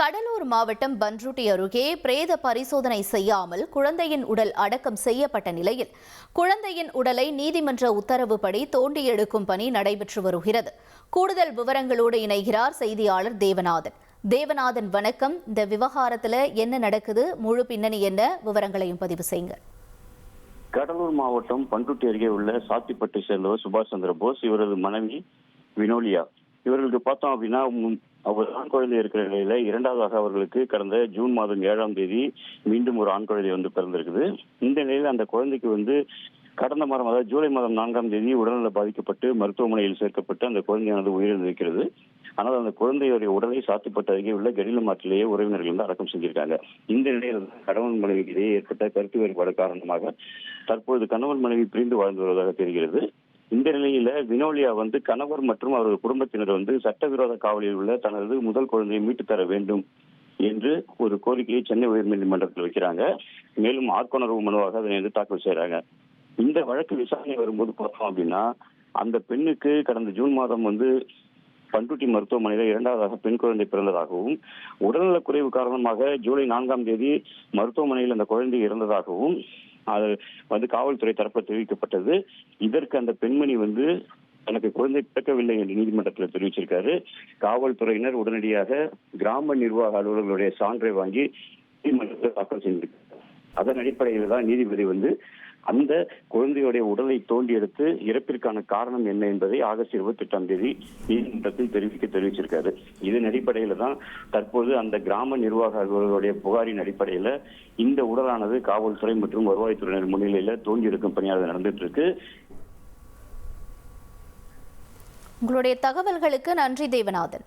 கடலூர் மாவட்டம் பன்ருட்டி அருகே பிரேத பரிசோதனை செய்யாமல் குழந்தையின் உடல் அடக்கம் செய்யப்பட்ட நிலையில் குழந்தையின் உடலை நீதிமன்ற உத்தரவுப்படி தோண்டி எடுக்கும் பணி நடைபெற்று வருகிறது. கூடுதல் விவரங்களோடு இணைகிறார் செய்தியாளர் தேவநாதன். தேவநாதன் வணக்கம். இந்த விவகாரத்தில் என்ன நடக்குது? முழு பின்னணி என்ன? விவரங்களையும் பதிவு செய்யுங்க. கடலூர் மாவட்டம் பண்ருட்டி அருகே உள்ள சாத்திப்பட்டு செல்வர் சுபாஷ் சந்திர போஸ் இவரது மனைவி வினோலியா. இவர்களுக்கு பார்த்தோம் அப்படின்னா அவர் ஆண் குழந்தை இருக்கிற நிலையில இரண்டாவதாக அவர்களுக்கு கடந்த ஜூன் மாதம் ஏழாம் தேதி மீண்டும் ஒரு ஆண் குழந்தை வந்து பிறந்திருக்குது. இந்த நிலையில் அந்த குழந்தைக்கு வந்து கடந்த மாதம் அதாவது ஜூலை மாதம் நான்காம் தேதி உடல்நல பாதிக்கப்பட்டு மருத்துவமனையில் சேர்க்கப்பட்டு அந்த குழந்தையானது உயிரிழந்திருக்கிறது. ஆனால் அந்த குழந்தையுடைய உடலை சாத்திப்பட்ட அருகே உள்ள கடிலம் ஆற்றிலேயே உறவினர்கள் வந்து அடக்கம் செஞ்சிருக்காங்க. இந்த நிலையில் கணவன் மனைவி இடையே ஏற்பட்ட கருத்து வேறுபாடு காரணமாக தற்பொழுது கணவன் மனைவி பிரிந்து வாழ்ந்து வருவதாக தெரிகிறது. இந்த நிலையில வினோலியா வந்து கணவர் மற்றும் அவரது குடும்பத்தினர் வந்து சட்டவிரோத காவலில் உள்ள தனது முதல் குழந்தையை மீட்டு தர வேண்டும் என்று ஒரு கோரிக்கையை சென்னை உயர்நீதிமன்றத்தில் வைக்கிறாங்க. மேலும் ஆட்கொணர்வு மனுவாக அதனை வந்து தாக்கல் செய்யறாங்க இந்த வழக்கு விசாரணை வரும்போது பார்த்தோம் அப்படின்னா அந்த பெண்ணுக்கு கடந்த ஜூன் மாதம் வந்து பண்ருட்டி மருத்துவமனையில இரண்டாவதாக பெண் குழந்தை பிறந்ததாகவும் உடல்நலக் குறைவு காரணமாக ஜூலை நான்காம் தேதி மருத்துவமனையில் அந்த குழந்தை இறந்ததாகவும் அது வந்து காவல்துறை தரப்பில் தெரிவிக்கப்பட்டது. இதற்கு அந்த பெண்மணி வந்து தனக்கு குழந்தை பிறக்கவில்லை என்று நீதிமன்றத்தில் தெரிவிச்சிருக்காரு. காவல்துறையினர் உடனடியாக கிராம நிர்வாக அலுவலர்களுடைய சான்றை வாங்கி நீதிமன்றத்தில் தாக்கல் செஞ்சிருக்காங்க அதன் அடிப்படையில் தான் நீதிபதி வந்து அந்த குழந்தையுடைய உடலை தோண்டி எடுத்து இறப்பிற்கான காரணம் என்ன என்பதை ஆகஸ்ட் இருபத்தி எட்டாம் தேதி நீதிமன்றத்தில் தெரிவிக்க தெரிவிச்சிருக்காரு. இதன் அடிப்படையில தான் தற்போது அந்த கிராம நிர்வாக அலுவலர்களுடைய புகாரின் அடிப்படையில இந்த உடலானது காவல்துறை மற்றும் வருவாய்த்துறையினர் முன்னிலையில தோண்டி எடுக்கும் பணியாக நடந்துட்டு இருக்கு உங்களுடைய தகவல்களுக்கு நன்றி தேவநாதன்.